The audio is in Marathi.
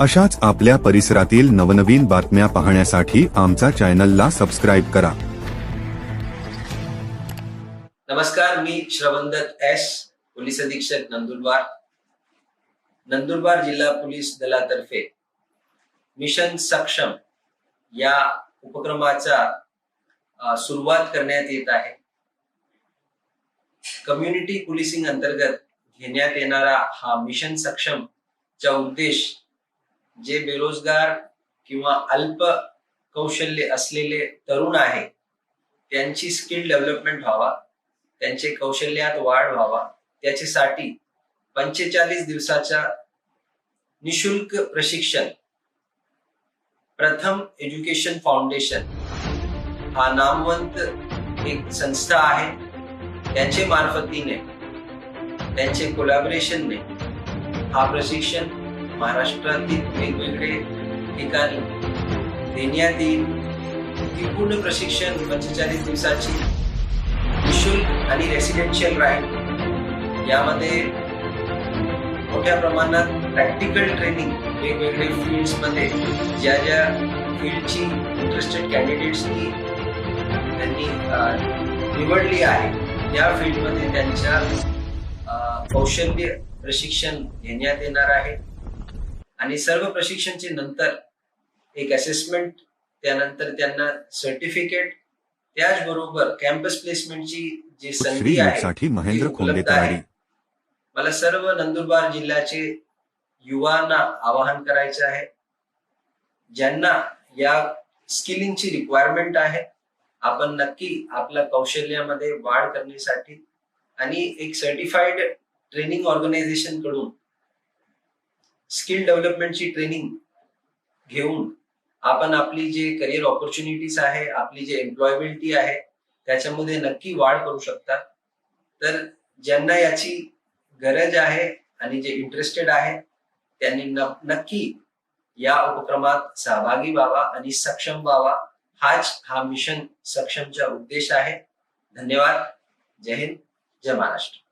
अशाच आपल्या परिसरातील नवनवीन बातम्या पाहण्यासाठी आमचा चॅनलला सबस्क्राईब करा. नमस्कार मी श्रवणदत्त एस पोलीस अधीक्षक नंदुरबार. नंदुरबार जिल्हा पोलीस दलातर्फे मिशन सक्षम या उपक्रमाचा सुरुवात करण्यात येत आहे. कम्युनिटी पोलिसिंग अंतर्गत घेण्यात येणारा हा मिशन सक्षम चा उद्देश जे बेरोजगार किंवा अल्प कौशल्य असलेले तरुण आहे त्यांची स्किल डेव्हलपमेंट व्हावा त्यांचे कौशल्यात वाढ व्हावा त्याच्यासाठी पंचेचाळीस दिवसाच्या निशुल्क प्रशिक्षण प्रथम एज्युकेशन फाउंडेशन हा नामवंत एक संस्था आहे. त्यांचे मार्फतीने त्यांचे कोलॅबरेशनने हा प्रशिक्षण महाराष्ट्रातील वेगवेगळे ठिकाणी. देण्यात येईल ही पूर्ण प्रशिक्षण पंचेचाळीस दिवसाची निशुल्क आणि रेसिडेन्शियल राईड यामध्ये मोठ्या प्रमाणात प्रॅक्टिकल ट्रेनिंग वेगवेगळे फील्ड्समध्ये ज्या ज्या फील्डची इंटरेस्टेड कॅन्डिडेट्सनी त्यांनी निवडली आहे त्या फील्डमध्ये त्यांच्या कौशल्य प्रशिक्षण घेण्यात येणार आहे. आणि सर्व प्रशिक्षणचे नंतर एक असेसमेंट त्यानंतर त्यांना सर्टिफिकेट त्याचबरोबर कॅम्पस प्लेसमेंटची जी संधी आहे उपलब्ध मला सर्व नंदुरबार जिल्ह्याचे युवांना आवाहन करायचे आहे. ज्यांना या स्किलिंगची रिक्वायरमेंट आहे आपण नक्की आपल्या कौशल्यामध्ये वाढ करण्यासाठी आणि एक सर्टिफाईड ट्रेनिंग ऑर्गनायझेशनकडून स्किल डेव्हलपमेंटची ट्रेनिंग घेऊन आपण आपली जे करिअर ऑपॉर्च्युनिटीज आहे आपली जे एम्प्लॉयबिलिटी आहे त्याच्यामध्ये नक्की वाढ करू शकतात. तर ज्यांना याची गरज आहे आणि जे इंटरेस्टेड आहे त्यांनी न- नक्की या उपक्रमात सहभागी व्हावा आणि सक्षम व्हावा. हाच हा मिशन सक्षमचा उद्देश आहे. धन्यवाद. जय हिंद. जय महाराष्ट्र.